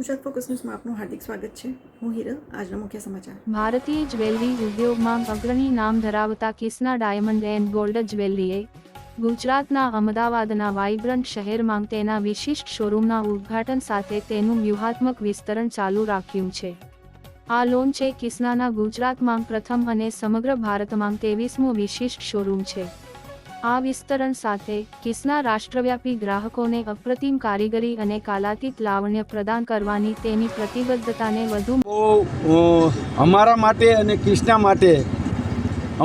Gujarat focus ન્યૂઝમાં આપનું હાર્દિક સ્વાગત છે હું હિરલ આજના મુખ્ય સમાચાર ભારતીય જ્વેલરી ઉદ્યોગમાં અગ્રણી નામ ધરાવતા કિસના ડાયમંડ એન્ડ ગોલ્ડ જ્વેલરીએ ગુજરાતના અમદાવાદના વાઇબ્રન્ટ શહેરમાં તેના વિશિષ્ટ શોરૂમના ઉદ્ઘાટન સાથે તેનું વ્યૂહાત્મક વિસ્તરણ ચાલુ રાખ્યું છે. આ લોન છે કિસ્નાના ગુજરાતમાં પ્રથમ અને સમગ્ર ભારતમાં તેવીસમો વિશિષ્ટ શોરૂમ છે. આ વિસ્તરણ સાથે કિસના રાષ્ટ્રવ્યાપી ગ્રાહકોને અપ્રતિમ કારીગરી અને કાલાતીત લાવણ્ય પ્રદાન કરવાની તેની પ્રતિબદ્ધતાને વધુ અમારા માટે અને કિસના માટે,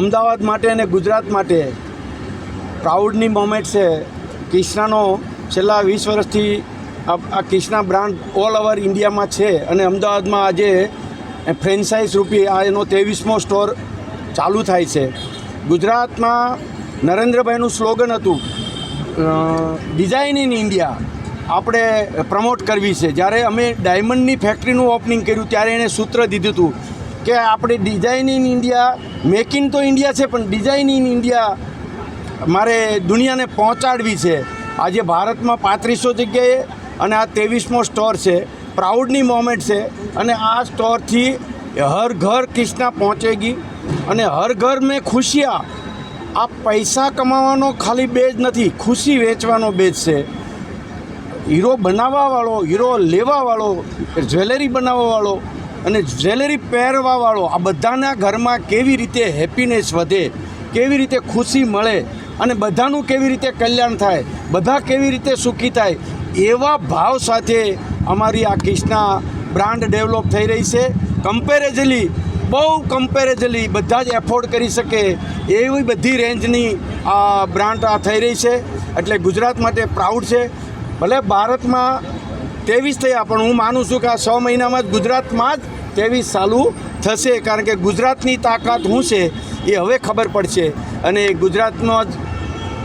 અમદાવાદ માટે અને ગુજરાત માટે પ્રાઉડની મોમેન્ટ છે. કિસનાનો છેલ્લા વીસ વર્ષથી આ કૃષ્ણા બ્રાન્ડ ઓલ ઓવર ઇન્ડિયામાં છે અને અમદાવાદમાં આજે ફ્રેન્ચાઇઝ રૂપી આ એનો ત્રેવીસમો સ્ટોર ચાલુ થાય છે. ગુજરાતમાં નરેન્દ્રભાઈનું સ્લોગન હતું ડિઝાઇન ઇન ઇન્ડિયા આપણે પ્રમોટ કરવી છે. જ્યારે અમે ડાયમંડની ફેક્ટરીનું ઓપનિંગ કર્યું, ત્યારે એણે સૂત્ર દીધું હતું કે આપણે design in India make in તો ઇન્ડિયા છે, પણ ડિઝાઇન ઇન ઇન્ડિયા મારે દુનિયાને પહોંચાડવી છે. આજે ભારતમાં પાંત્રીસો જગ્યાએ અને આ ત્રેવીસમો સ્ટોર છે. પ્રાઉડની મોમેન્ટ છે અને આ સ્ટોરથી હર ઘર કિસ્ના પહોંચેગી અને હર ઘર મેં ખુશિયા આ પૈસા કમાવાનો ખાલી બેજ નથી, ખુશી વેચવાનો બેજ છે. હીરો બનાવવાવાળો, હીરો લેવાવાળો, જ્વેલરી બનાવવાવાળો અને જ્વેલરી પહેરવાવાળો, આ બધાના ઘરમાં કેવી રીતે હેપીનેસ વધે, કેવી રીતે ખુશી મળે અને બધાનું કેવી રીતે કલ્યાણ થાય, બધા કેવી રીતે સુખી થાય, એવા ભાવ સાથે અમારી આ કિષ્ના બ્રાન્ડ ડેવલપ થઈ રહી છે. કમ્પેરેઝલી બહુ કમ્પેરેજલી બધા જ એફોર્ડ કરી શકે એવી બધી રેન્જની આ બ્રાન્ડ આ થઈ રહી છે. એટલે ગુજરાત માટે પ્રાઉડ છે. ભલે ભારતમાં ત્રેવીસ થયા, પણ હું માનું છું કે આ છ મહિનામાં જ ગુજરાતમાં જ ત્રેવીસ ચાલુ થશે. કારણ કે ગુજરાતની તાકાત શું છે એ હવે ખબર પડશે. અને ગુજરાતનો જ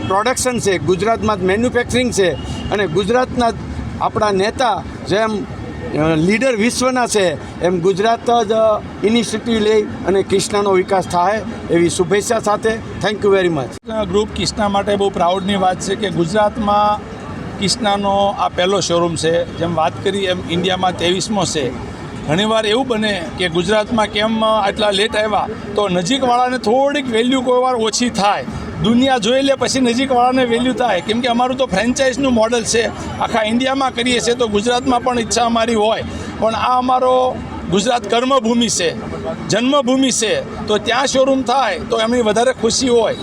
પ્રોડક્શન છે, ગુજરાતમાં જ મેન્યુફેક્ચરિંગ છે. અને ગુજરાતના આપણા નેતા જેમ લીડર વિશ્વના છે. એમ ગુજરાત જ ઇનિશિયેટિવ લઈ અને કૃષ્ણાનો વિકાસ થાય એવી શુભેચ્છા સાથે thank you very much group Kisna માટે બહુ પ્રાઉડની વાત છે કે ગુજરાતમાં કિસ્નાનો આ પહેલો શોરૂમ છે. જેમ વાત કરી એમ ઇન્ડિયામાં ત્રેવીસમો છે. ઘણીવાર એવું બને કે ગુજરાતમાં કેમ આટલા લેટ આવ્યા, તો નજીકવાળાને થોડીક વેલ્યુ કોઈ વાર ઓછી થાય. દુનિયા જોઈ લે, પછી નજીકવાળાને વેલ્યુ થાય. કેમ કે અમારું તો ફ્રેન્ચાઇઝનું મોડલ છે. આખા ઇન્ડિયામાં કરીએ છીએ તો ગુજરાતમાં પણ ઈચ્છા અમારી હોય. પણ આ અમારો ગુજરાત કર્મભૂમિ છે, જન્મભૂમિ છે. તો ત્યાં શોરૂમ થાય, તો એમની વધારે ખુશી હોય.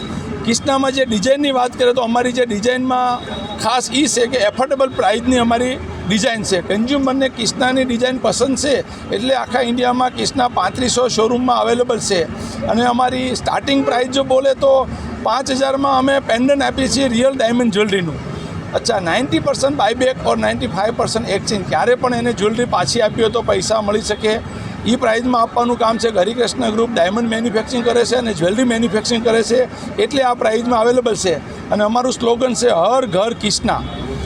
કિસ્નામાં જે ડિઝાઇનની વાત કરીએ તો અમારી જે ડિઝાઇનમાં ખાસ એ છે કે એફોર્ડેબલ પ્રાઇઝની અમારી ડિઝાઇન છે. કન્ઝ્યુમરને કિસ્નાની ડિઝાઇન પસંદ છે, એટલે આખા ઇન્ડિયામાં કિસ્ના પાંત્રીસો શોરૂમમાં અવેલેબલ છે. અને અમારી સ્ટાર્ટિંગ પ્રાઇસ જો બોલે તો પાંચ હજારમાં અમે પેન્ડન્ટ આપીએ છીએ રિયલ ડાયમંડ જ્વેલરીનું અચ્છા ninety percent buyback or ninety five percent exchange ક્યારે પણ એને જ્વેલરી પાછી આપી હોય તો પૈસા મળી શકે એ પ્રાઇઝમાં આપવાનું કામ છે હરિકૃષ્ણ ગ્રુપ ડાયમંડ મેન્યુફેક્ચરિંગ કરે છે અને જ્વેલરી મેન્યુફેક્ચરિંગ કરે છે એટલે આ પ્રાઇઝમાં અવેલેબલ છે અને અમારું સ્લોગન છે હર ઘર કિસના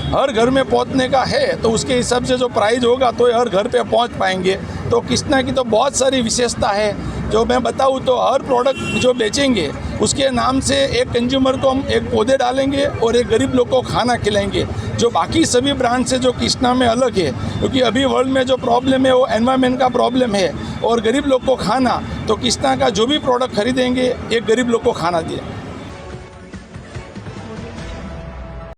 हर घर में पहुंचने का है तो उसके हिसाब से जो प्राइस होगा तो हर घर पे पहुंच पाएंगे तो किसना की तो बहुत सारी विशेषता है जो मैं बताऊं तो हर प्रोडक्ट जो बेचेंगे उसके नाम से एक कंज्यूमर को हम एक पौधे डालेंगे और एक गरीब लोग को खाना खिलाएँगे, जो बाकी सभी ब्रांड से जो कृष्णा में अलग है, क्योंकि अभी वर्ल्ड में जो प्रॉब्लम है, वो एनवायरमेंट का प्रॉब्लम है, और गरीब लोग को खाना तो कृष्णा का जो भी प्रोडक्ट खरीदेंगे, एक गरीब लोग को खाना दिया।